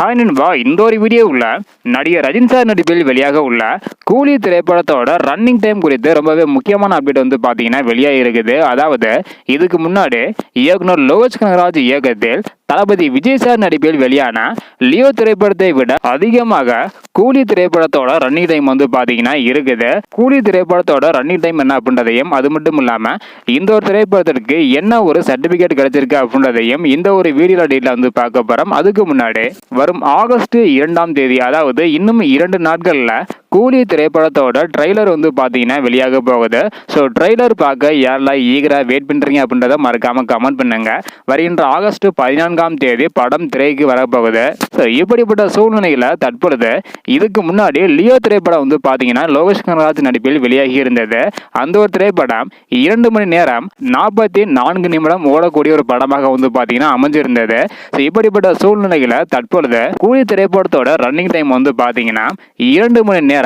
Hi நண்பா இந்த ஒரு வீடியோவில் நடிகர் ரஜின் சார் நடிப்பில் வெளியாக உள்ள கூலி திரைப்படத்தோட ரன்னிங் டைம் குறித்து ரொம்பவே முக்கியமான அப்டேட் வந்து பார்த்தீங்கன்னா வெளியாக இருக்குது. அதாவது இதுக்கு முன்னாடி இயக்குனர் லோகேஷ் கனகராஜ் இயக்கத்தில் தளபதி விஜய் சார் நடிப்பில் வெளியான லியோ திரைப்படத்தை விட அதிகமாக கூலி திரைப்படத்தோட ரன்னிங் டைம் வந்து பார்த்தீங்கன்னா இருக்குது. கூலி திரைப்படத்தோட ரன்னிங் டைம் என்ன அப்படின்றதையும் அது மட்டும் இல்லாமல் இந்த ஒரு திரைப்படத்திற்கு என்ன ஒரு சர்டிஃபிகேட் கிடைச்சிருக்கு அப்படின்றதையும் இந்த ஒரு வீடியோ டீட்டில் வந்து பார்க்க போகிறோம் அதுக்கு முன்னாடி வரும் ஆகஸ்ட் இரண்டாம் தேதி அதாவது இன்னும் இரண்டு நாட்களில் கூலி திரைப்படத்தோட ட்ரெய்லர் வந்து பார்த்தீங்கன்னா வெளியாக போகுது. ஸோ ட்ரெய்லர் பார்க்க யாரெல்லாம் ஈகராக வெயிட் பண்ணுறீங்க அப்படின்றத மறக்காமல் கமெண்ட் பண்ணுங்க. வருகின்ற ஆகஸ்ட் பதினான்காம் தேதி படம் திரைக்கு வரப்போகுது. ஸோ இப்படிப்பட்ட சூழ்நிலையில் தற்பொழுது இதுக்கு முன்னாடி லியோ திரைப்படம் வந்து பார்த்தீங்கன்னா லோகேஷ் கனராஜ் நடிப்பில் வெளியாகி இருந்தது. அந்த ஒரு திரைப்படம் இரண்டு மணி நேரம் நாற்பத்தி நான்கு நிமிடம் ஓடக்கூடிய ஒரு படமாக வந்து பார்த்தீங்கன்னா அமைஞ்சிருந்தது. ஸோ இப்படிப்பட்ட சூழ்நிலையில் தற்பொழுது கூலி திரைப்படத்தோட ரன்னிங் டைம் வந்து பார்த்தீங்கன்னா இரண்டு மணி நேரம்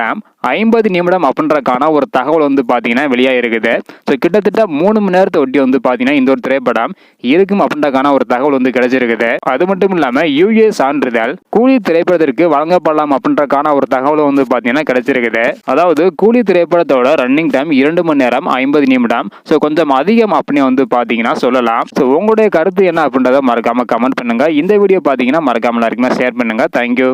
ஐம்பது நிமிடம் அப்படின்றக்கான ஒரு தகவல் வந்து பார்த்தீங்கன்னா வெளியாக இருக்குது ஸோ கிட்டத்தட்ட மூணு மணி நேரத்தை ஒட்டி வந்து பார்த்தீங்கன்னா இந்த ஒரு திரைப்படம் இருக்கும் அப்படின்றக்கான ஒரு தகவல் வந்து கிடைச்சிருக்குது. அது மட்டும் இல்லாமல் யூஏ சான்றிதழ் கூலி திரைப்படத்திற்கு வழங்கப்படலாம் அப்படின்றக்கான ஒரு தகவல் வந்து பார்த்தீங்கன்னா கிடைச்சிருக்குது. அதாவது கூலி திரைப்படத்தோட ரன்னிங் டைம் இரண்டு மணி நேரம் ஐம்பது நிமிடம். ஸோ கொஞ்சம் அதிகம் அப்படின்னு வந்து பார்த்தீங்கன்னா சொல்லலாம். ஸோ உங்களுடைய கருத்து என்ன அப்படின்றத மறக்காமல் கமெண்ட் பண்ணுங்கள் இந்த வீடியோ பார்த்தீங்கன்னா மறக்காமல் எல்லாருக்குமே ஷேர் பண்ணுங்கள் தேங்க்யூ